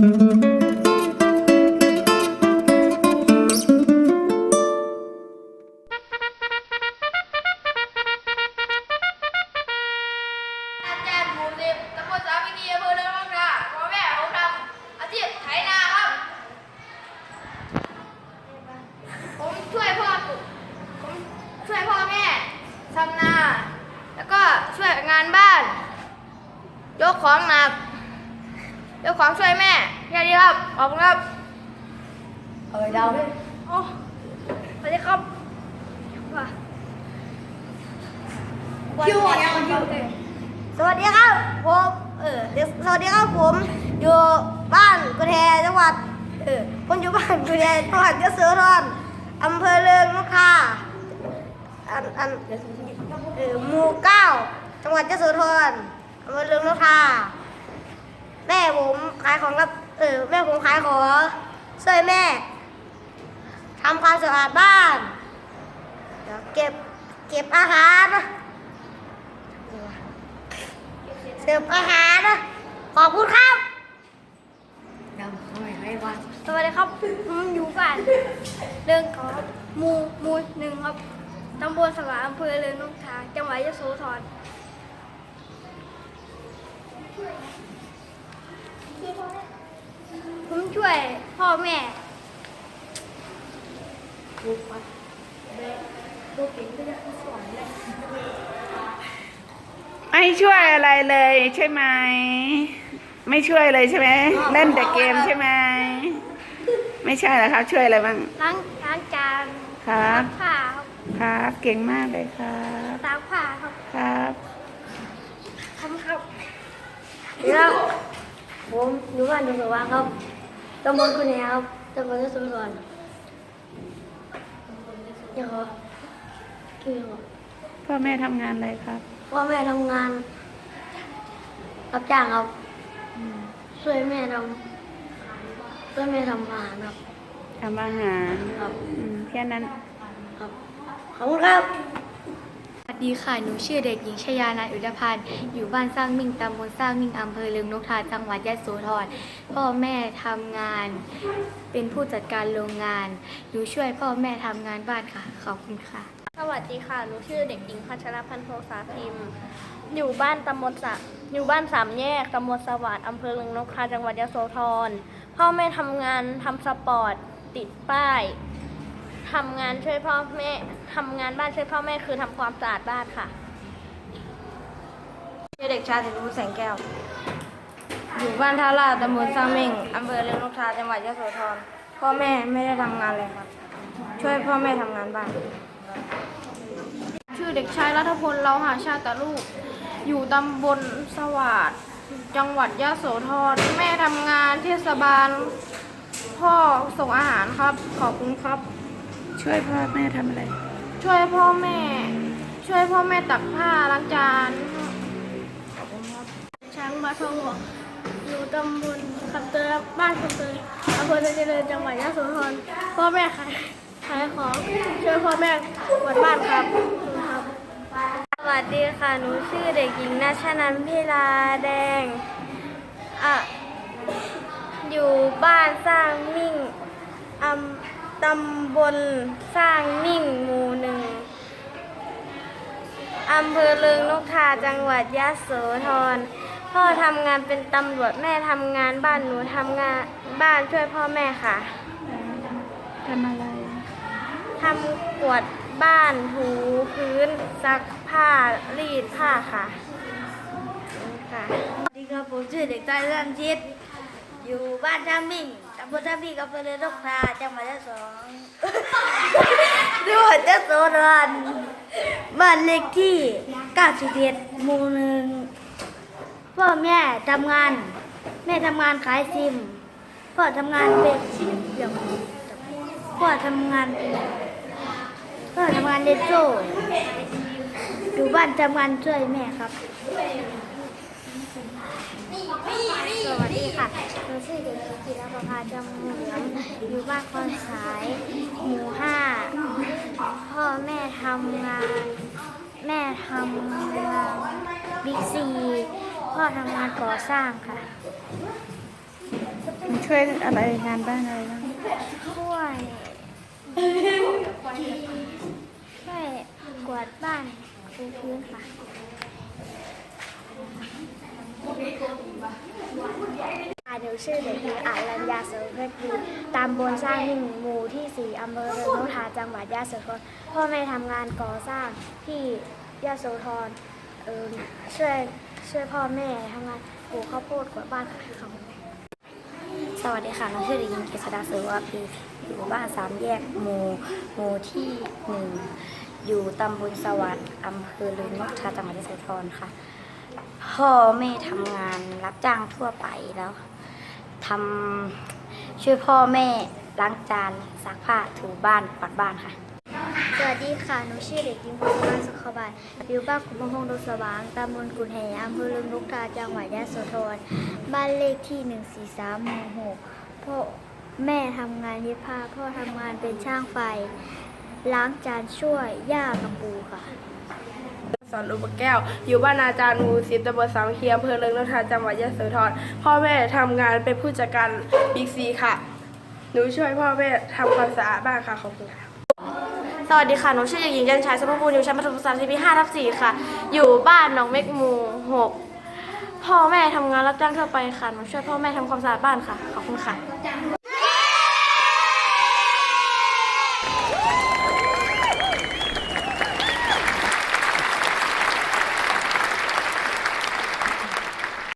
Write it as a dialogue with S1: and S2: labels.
S1: ทำอาชีพไถนาครับผมช่วยพ่อผมช่วยพ่อแม่ทำนา แล้วก็ช่วยงานบ้าน ยกของหนัก ยกของช่วยแม่แค่นี้ครับ ขอบคุณครับ
S2: เอ้ยดาว
S1: โอ้สวัสดีครับว่า
S2: คิวอะยังคิว
S3: สวัสดีครับผมเออเดี๋ยวสวัสดีครับผม อยู่บ้านกุแทจังหวัดเออผมอยู่บ้านกุแทจังหวัดยโสธรอำเภอเริงนกทาอันอันเออหมู่เก้าจังหวัดยโสธรอำเภอเริงนกทา แม่ผมขายของรับเออแม่ผมขายของช่วยแม่ทำความสะอาดบ้านเดี๋ยวเก็บเก็บอาหารเสิร์ฟอาหารนะขอบคุณครับ
S2: ดาวทำไมให้วะ
S1: สวัสดีครับผมอยู่บ้านเรื่องของหมูหมูหนึ่งครับตำบลสวาอำเภอเรืองนกทาจังหวัดยโสธรผม ช่วยพ่อแม่
S4: ไม่ช่วยอะไรเลยใช่ไหม ไม่ช่วยเลยใช่ไหมเล่นแต่เกมใช่ไหมไม่ใช่เหรอครับ ช่วยอะไรบ้าง
S1: ล้างล้างจาน
S4: ครับ
S1: ซักผ้าครับ
S4: ครับเก่งมากเลยครับ
S1: ตากผ้าครับ
S4: ครับ
S1: ทำครับ
S3: ครับผมอยู่บ้านดุงสว่างครับ ตำบลคุณแหครับตำบลยโสธรยังเหรอคือยังเหรอ
S4: พ่อแม่ทำงานอะไรครับ
S3: พ่อแม่ทำงานรับจ้างครับช่วยแม่ทำช่วยแม่ทำอาหารครับ
S4: ทำอาหาร
S3: ครับ
S4: อืมแค่นั้น
S3: ครับขอบคุณครับ
S5: สวัส ดีค่ะ หนูชื่อเด็กหญิงชยานันอุดพันธ์ อยู่บ้านสร้างมิ่งตำบลสร้างมิ่งอำเภอเลืองนกทาจังหวัดยะโสธร พ่อแม่ทำงาน เป็นผู้จัดการโรงงาน หนูช่วยพ่อแม่ทำงานบ้านค่ะ ขอบคุณค่ะ
S1: สวัสดีค่ะ หนูชื่อเด็กหญิงพัชรพันธ์โพสาพิมพ์ อยู่บ้านตำบลสะอยู่บ้านสามแยกตำบลสวัสดิ์อำเภอเรืองนกทาจังหวัดยะโสธร พ่อแม่ทำงานทำสปอร์ต ติดป้าย ทำงานช่วยพ่อแม่ทำงานบ้านช่วยพ่อแม่คือทำความสะอาดบ้านค่ะ
S3: ชื่อเด็กชายสิทธิวุฒิแสงแก้ว อยู่บ้านท่าลาดตำบลสร้างเม่งอำเภอเรืองนกทาจังหวัดยโสธร พ่อแม่ไม่ได้ทำงานเลยครับ ช่วยพ่อแม่ทำงานบ้าน
S1: ชื่อเด็กชายรัฐพลเราหาชาตลูก อยู่ตำบลสวัสดจังหวัดยะโสธร แม่ทำงานเทศบาล พ่อส่งอาหารครับ ขอบคุณครับ
S4: ช่วยพ่อแม่ทำอะไร
S1: ช่วยพ่อแม่ ช่วยพ่อแม่ตักผ้าล้างจานช้างมาทองหลวงอยู่ตำบลคำเตยบ้านคำเตยอำเภอเจริญจังหวัดยะโสธรพ่อแม่ขายขายของช่วยพ่อแม่กวาดบ้านครับขอบคุณครับ
S5: สวัสดีค่ะ หนูชื่อเด็กหญิงนัชนันพิลาแดง อะ อยู่บ้านสร้างมิ่งอำตำบลสร้างมิ่งหมู่หนึ่งอำเภอเริงนกทาจังหวัดยะโสธร พ่อทำงานเป็นตำรวจแม่ทำงานบ้านหนูทำงานบ้านช่วยพ่อแม่ค่ะ
S4: ทำอะไร
S5: ทำกวาดบ้านถูพื้นซักผ้ารีดผ้าค่ะค่ะ
S3: สวัสดีครับผมชื่อเด็กชายรันชิตอยู่บ้านท่ามิ่ง ตำบลท่ามิ่งอำเภอเรือนกทาจังหวัดยะโสจังหวัดยะโสธรบ้านเลขที่91หมู่หนึ่งพ่อแม่ทำงาน แม่ทำงานขายซิม พ่อทำงานเป็นเดี๋ยวพ่อทำงานพ่อทำงานเดนโซ่อยู่บ้านทำงานช่วยแม่ครับ
S5: สวัสดีค่ะหนูชื่อเด็กหญิงจิรประภาจำเหมือนอยู่บ้านคอนสายหมู่ห้า พ่อแม่ทำงาน แม่ทำงานบิ๊กซี พ่อทำงานก่อสร้างค่ะ
S4: หนูช่วยอะไรงานบ้านอะไรบ้าง
S6: ช่วยช่วยกวาดบ้านถูพื้นค่ะ ค่ะห นูชื่อเด็กหญิงอารัญญาเสริมเพชรดีตำบลสร้างหิ่งหมู่ที่ 4อำเภอเริงนกทาจังหวัดยะโสธร พ่อแม่ทำงานก่อสร้างที่ยะโสธรเออช่วยช่วยพ่อแม่ทำงานปลูกข้าวโพดกวาดบ้านขายของ
S7: สวัสดีค่ะน้องชื่อเด็กหญิงเกษดาเสือวาปีอยู่บ้านสามแยกหมู่หมู่ที่หนึ่งอยู่ตำบลสวัสดิ์อำเภอลืนนกทาจังหวัดยะโสธรค่ะพ่อแม่ทำงานรับจ้างทั่วไปแล้ว ทำช่วยพ่อแม่ล้างจานซักผ้าถูบ้านกวาดบ้านค่ะ
S6: สวัสดีค่ะ หนูชื่อเด็กหญิงพรมาสุขบาลอยู่บ้านกุมพงโดสว่างตำบลกุนแหอำเภอเริงนกทาจังหวัดยะโสธร บ้านเลขที่ 143หมู่6พ่อแม่ทำงานเย็บผ้า พ่อทำงานเป็นช่างไฟ ล้างจานช่วยย่ากับปูค่ะ
S8: สอนอุปแก้ว อยู่บ้านอาจารย์หมูสิบตำบลสามเคียอำเภอเริงนกทาจังหวัดยะโสธรพ่อแม่ทำงานเป็นผู้จัดการบิ๊กซีค่ะ หนูช่วยพ่อแม่ทำความสะอาดบ้านค่ะขอบคุณค่ะ
S9: สวัสดีค่ะ หนูชื่อเด็กหญิงยันชัยสมบูรณ์อยู่ชั้นประถมศึกษาปีที่5ทับ4ค่ะ อยู่บ้านหนองเม็กมู่6พ่อแม่ทำงานรับจ้างทั่วไปค่ะ หนูช่วยพ่อแม่ทำความสะอาดบ้านค่ะ ขอบคุณค่ะ